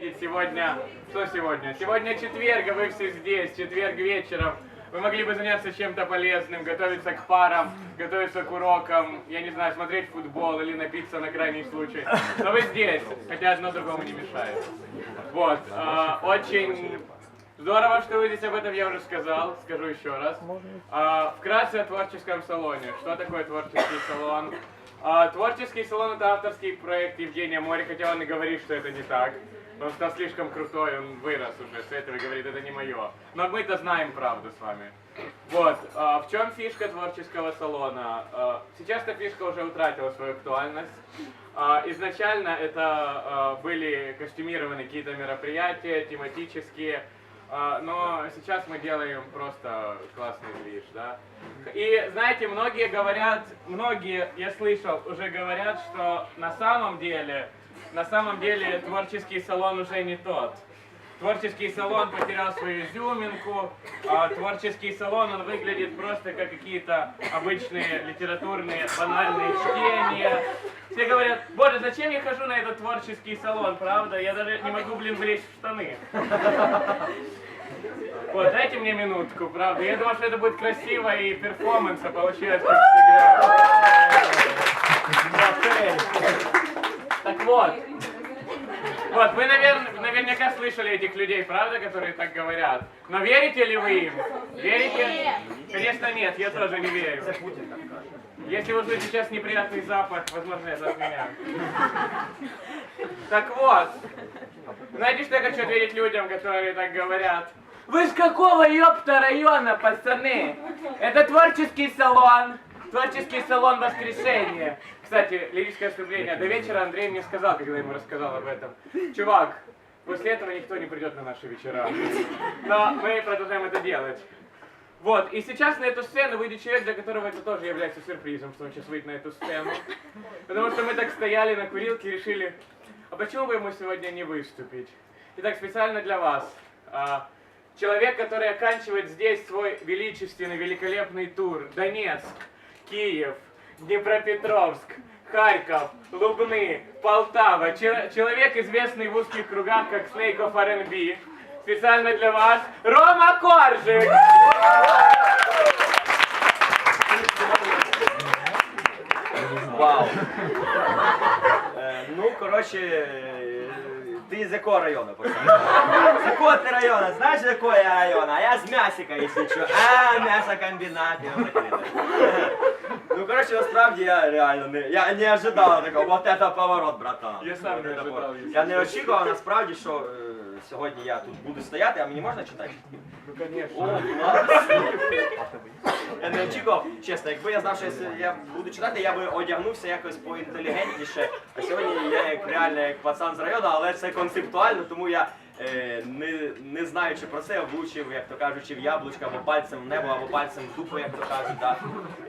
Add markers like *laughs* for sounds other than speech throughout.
видеть сегодня... Что сегодня? Сегодня четверг, а вы все здесь, четверг вечером. Вы могли бы заняться чем-то полезным, готовиться к парам, готовиться к урокам, я не знаю, смотреть футбол или напиться на крайний случай. Но вы здесь, хотя одно другому не мешает. Вот, а, очень здорово, что вы здесь об этом я уже сказал, скажу еще раз. А, вкратце о творческом салоне. Что такое творческий салон? А, творческий салон это авторский проект Евгения Мори, хотя он и говорит, что это не так. Он стал слишком крутой, он вырос уже с этого и говорит, это не мое. Но мы-то знаем правду с вами. Вот, а, в чем фишка творческого салона? А, сейчас эта фишка уже утратила свою актуальность. А, изначально это были костюмированные какие-то мероприятия, тематические. Но сейчас мы делаем просто классный движ, да. И знаете, многие говорят, многие, я слышал, уже говорят, что на самом деле, на самом деле творческий салон уже не тот. Творческий салон потерял свою изюминку, а творческий салон, он выглядит просто как какие-то обычные литературные банальные чтения. Все говорят, боже, зачем я хожу на этот творческий салон, правда? Я даже не могу, блин, влезть в штаны. Вот, дайте мне минутку, правда. Я думал, что это будет красиво и перформанс, а получилось как всегда. Так вот. Вот, вы, наверное, наверняка слышали этих людей, правда, которые так говорят. Но верите ли вы им? Верите? Конечно нет, я тоже не верю. Если вы услышите сейчас неприятный запах, возможно, это от меня. Так вот, знаете, что я хочу ответить людям, которые так говорят? Вы с какого ёпта района, пацаны? Это творческий салон. Творческий салон воскрешения. Кстати, лирическое вступление. До вечера Андрей мне сказал, когда я ему рассказал об этом. Чувак, после этого никто не придет на наши вечера. Но мы продолжаем это делать. Вот, и сейчас на эту сцену выйдет человек, для которого это тоже является сюрпризом, что он сейчас выйдет на эту сцену. Потому что мы так стояли на курилке и решили, а почему бы ему сегодня не выступить? Итак, специально для вас. а, Человек, который оканчивает здесь свой величественный, великолепный тур. Донецк, Киев, Днепропетровск, Харьков, Лубны, Полтава. Че- человек, известный в узких кругах как of R&B. Специально для вас Рома Коржик! Вау. Е, ну, коротше, е, ти з якого району, пацан? З якого ти району? Знаєш, з якого я району? А я з Мясика, якщо що. А, м'ясокомбінат, я закрили. Ну, коротше, насправді я реально не, я не ожидав такого, вот это поворот, братан. Я сам не ожидав, Я не очікував, насправді, що е, сьогодні я тут буду стояти, а мені можна читати? Ну, конечно. Я не очікував, чесно, якби я знав, що якщо я буду читати, я би одягнувся якось поінтелігентніше. А сьогодні я як реально як пацан з району, але це концептуально, тому я не, не знаючи про це, влучив, як то кажучи, в яблучко або пальцем в небо, або пальцем в дупу, як то кажуть. Да.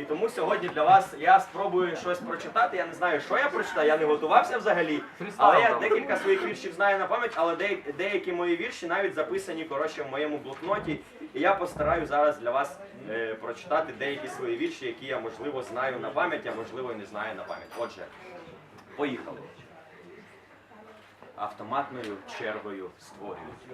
І тому сьогодні для вас я спробую щось прочитати. Я не знаю, що я прочитаю, я не готувався взагалі. Але я декілька своїх віршів знаю на пам'ять, але де- деякі мої вірші навіть записані коротше в моєму блокноті. І я постараю зараз для вас е, прочитати деякі свої вірші, які я можливо знаю на пам'ять, а можливо і не знаю на пам'ять. Отже, поїхали. Автоматною чергою створюють.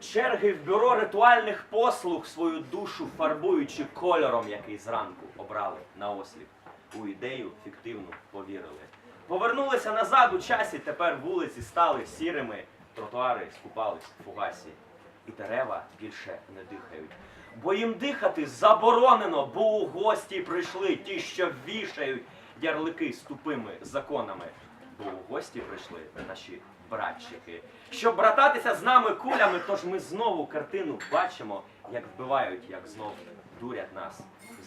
Черги в бюро ритуальних послуг свою душу фарбуючи кольором, який зранку обрали на осліп. У ідею фіктивну повірили. Повернулися назад у часі, тепер вулиці стали сірими, тротуари скупались в фугасі. І дерева більше не дихають. Бо їм дихати заборонено, бо у гості прийшли ті, що вішають ярлики з тупими законами. Бо у гості прийшли наші братчики. Щоб брататися з нами кулями, тож ми знову картину бачимо, як вбивають, як знов дурять нас,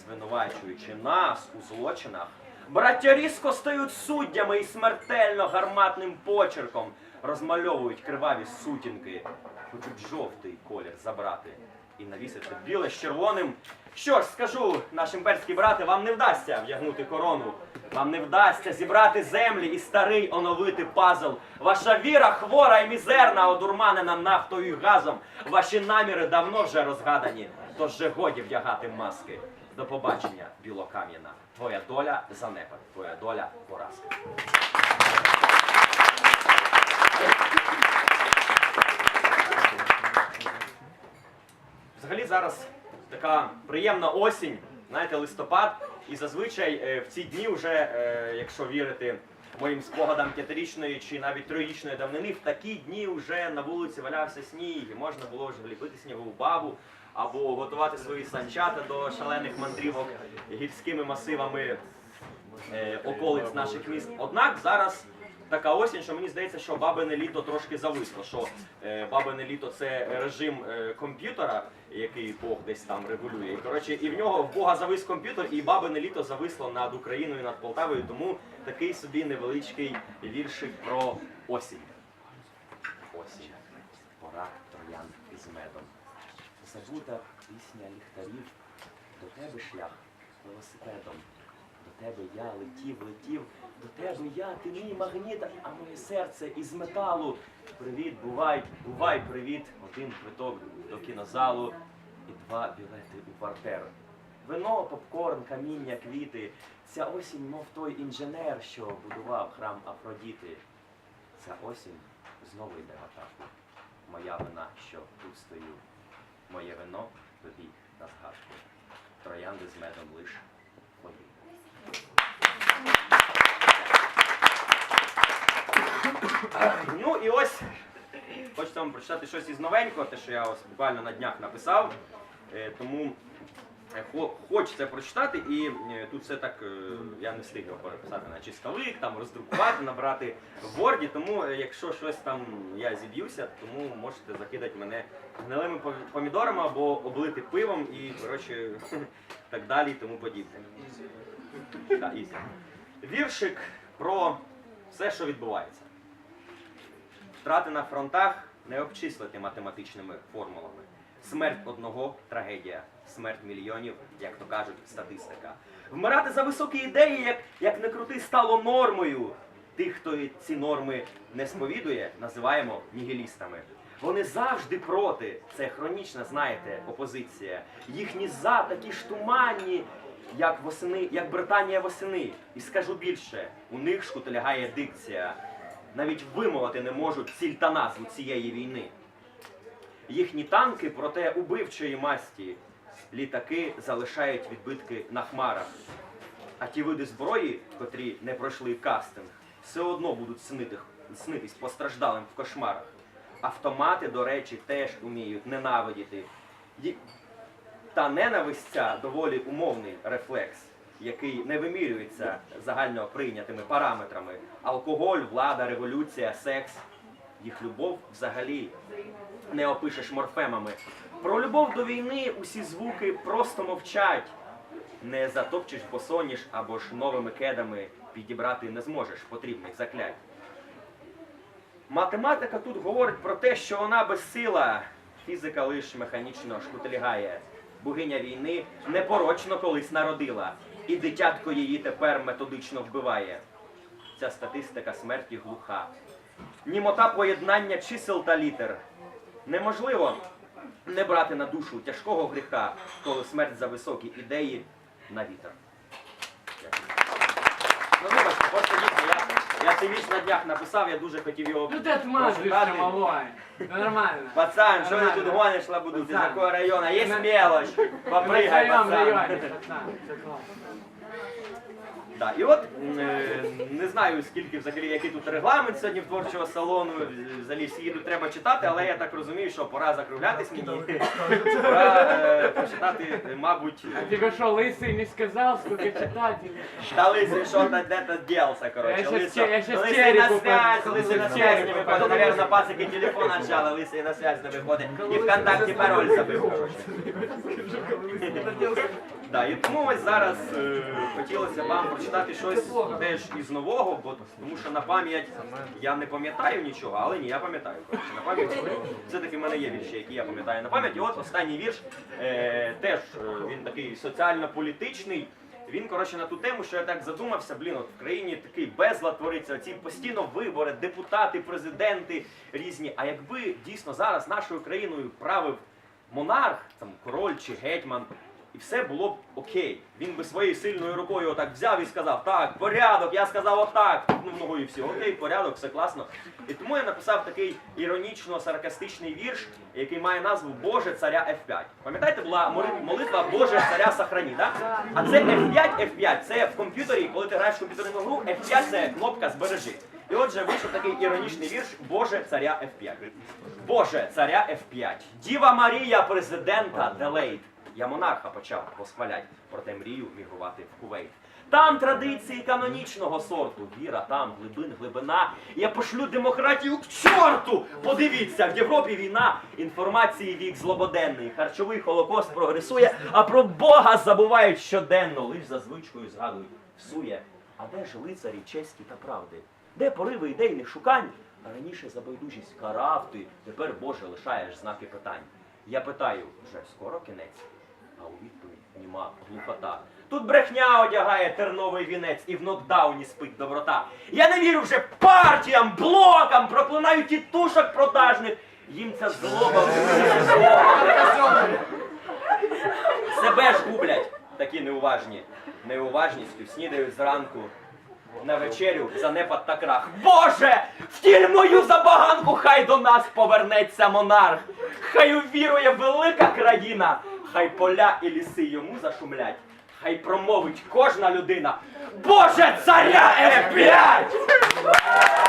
звинувачуючи нас у злочинах. Браття різко стають суддями і смертельно гарматним почерком розмальовують криваві сутінки, хочуть жовтий колір забрати і навісити біле з червоним. Що ж, скажу, наші імперські брати, вам не вдасться вдягнути корону. Вам не вдасться зібрати землі і старий оновити пазл. Ваша віра хвора і мізерна, одурманена нафтою і газом. Ваші наміри давно вже розгадані, тож же годі вдягати маски. До побачення, білокам'яна. Твоя доля занепад, твоя доля поразка. Зараз така приємна осінь, знаєте, листопад. І зазвичай е, в ці дні вже, е, якщо вірити моїм спогадам п'ятирічної чи навіть троєрічної давнини, в такі дні вже на вулиці валявся сніг, і можна було вже ліпити снігову бабу або готувати свої санчата до шалених мандрівок гірськими масивами е, околиць наших міст. Однак зараз така осінь, що мені здається, що бабине літо трошки зависло. Що е, бабине літо це режим е, комп'ютера, який Бог десь там регулює. І коротше, і в нього в Бога завис комп'ютер, і бабине літо зависло над Україною, над Полтавою. Тому такий собі невеличкий віршик про осінь. Осінь. Пора троян із медом. Забута пісня ліхтарів, до тебе шлях велосипедом. Тебе я летів, летів, до тебе я, ти мій магніт, а моє серце із металу. Привіт, бувай, бувай, привіт. Один квиток до кінозалу і два білети у партеру. Вино, попкорн, каміння, квіти. Ця осінь, мов той інженер, що будував храм Афродіти. Ця осінь знову йде в атаку. Моя вина, що тут стою. Моє вино тобі на згадку. Троянди з медом лиш. Ну і ось хочеться вам прочитати щось із новенького, те, що я ось буквально на днях написав. Е, Тому хочеться прочитати, і е, тут все так, е, я не встиг його переписати на чистовик, там роздрукувати, набрати в Word, тому е, якщо щось там я зіб'юся, тому можете закидати мене гнилими помідорами або облити пивом і коротше *laughs* так далі і тому подібне. Віршик про все, що відбувається. Втрати на фронтах не обчислити математичними формулами. Смерть одного трагедія, смерть мільйонів, як то кажуть, статистика. Вмирати за високі ідеї, як, як не крути, стало нормою. Тих, хто ці норми не сповідує, називаємо нігілістами. Вони завжди проти. Це хронічна, знаєте, опозиція. Їхні за такі ж туманні, як восени, як Британія восени. І скажу більше, у них шкутилягає дикція. Навіть вимовити не можуть ціль та назву цієї війни. Їхні танки проте убивчої масті. Літаки залишають відбитки на хмарах. А ті види зброї, котрі не пройшли кастинг, все одно будуть снити, снитись постраждалим в кошмарах. Автомати, до речі, теж уміють ненавидіти. Та ненависть ця доволі умовний рефлекс, який не вимірюється загально прийнятими параметрами. Алкоголь, влада, революція, секс. Їх любов взагалі не опишеш морфемами. Про любов до війни усі звуки просто мовчать. Не затопчеш босоніж або ж новими кедами підібрати не зможеш потрібних заклять. Математика тут говорить про те, що вона безсила, фізика лиш механічно шкутилягає. Богиня війни непорочно колись народила, і дитятко її тепер методично вбиває. Ця статистика смерті глуха Німота поєднання чисел та літер. Неможливо не брати на душу тяжкого гріха, коли смерть за високі ідеї на вітер. Дякую. Ну, вибачте, просто дійсно, я, я цей вірш на днях написав, я дуже хотів його Ну ты отмазываешься, прочитати. малой. Да нормально. Пацан, що ти Нормально. тут гониш лабуду? Ти з Пацан. якого району? Є На- мелочь. Мы в Попригай, своем пацан. районе, пацан. Всё классно. Да, і от е, не знаю скільки взагалі який тут регламент сьогодні в творчого салону. Взагалі всі тут треба читати, але я так розумію, що пора закруглятись мені. Пора е, почитати, е, мабуть, А тебе что, лысый не сказал, сколько читателей? та лисий що то де-то ділся, коротше. Лисий на связь, лисий на связь не виходить. по- Наверно, пацики телефон отжали, лисий на связь не виходить. І ВКонтакті пароль забив, коротше. Да, і тому ось зараз е, хотілося вам прочитати щось теж із нового, бо тому що на пам'ять я не пам'ятаю нічого, але ні, я пам'ятаю. На пам'ять все-таки в мене є вірші, які я пам'ятаю на пам'ять. І от останній вірш е, теж е, він такий соціально-політичний. Він, коротше, на ту тему, що я так задумався, блін, от в країні такий безлад твориться, ці постійно вибори, депутати, президенти різні. А якби дійсно зараз нашою країною правив монарх, там король чи гетьман, і все було б окей. Він би своєю сильною рукою отак взяв і сказав, так, порядок, я сказав отак. Ну, ну і окей, порядок, все класно. І тому я написав такий іронічно-саркастичний вірш, який має назву Боже царя F5. Пам'ятаєте, була молитва Боже царя Сахрані, так? А це F5, F5, це в комп'ютері, коли ти граєш в комп'ютерну гру, F5 це кнопка збережи. І отже, вийшов такий іронічний вірш Боже царя F5. Боже царя F5. Діва Марія, президента Делейт. Я монарха почав восхвалять, проте мрію мігрувати в Кувейт. Там традиції канонічного сорту. Віра, там глибин, глибина. Я пошлю демократію к чорту! Подивіться, в Європі війна, інформації вік злободенний. Харчовий холокост прогресує, а про Бога забувають щоденно. Лиш за звичкою згадують всує. А де ж лицарі честі та правди? Де пориви ідейних шукань? А раніше за байдужість карав ти, тепер Боже лишаєш знаки питань. Я питаю, вже скоро кінець? А у відповідь німа глухота. Тут брехня одягає терновий вінець і в нокдауні спить доброта. Я не вірю вже партіям, блокам, проклинаю тітушок продажних. Їм ця злоба себе ж гублять такі неуважні. Неуважністю снідають зранку. На вечерю занепад та крах. Боже! Втіль мою забаганку, хай до нас повернеться монарх. Хай увірує велика країна, хай поля і ліси йому зашумлять. Хай промовить кожна людина. Боже, царя F5!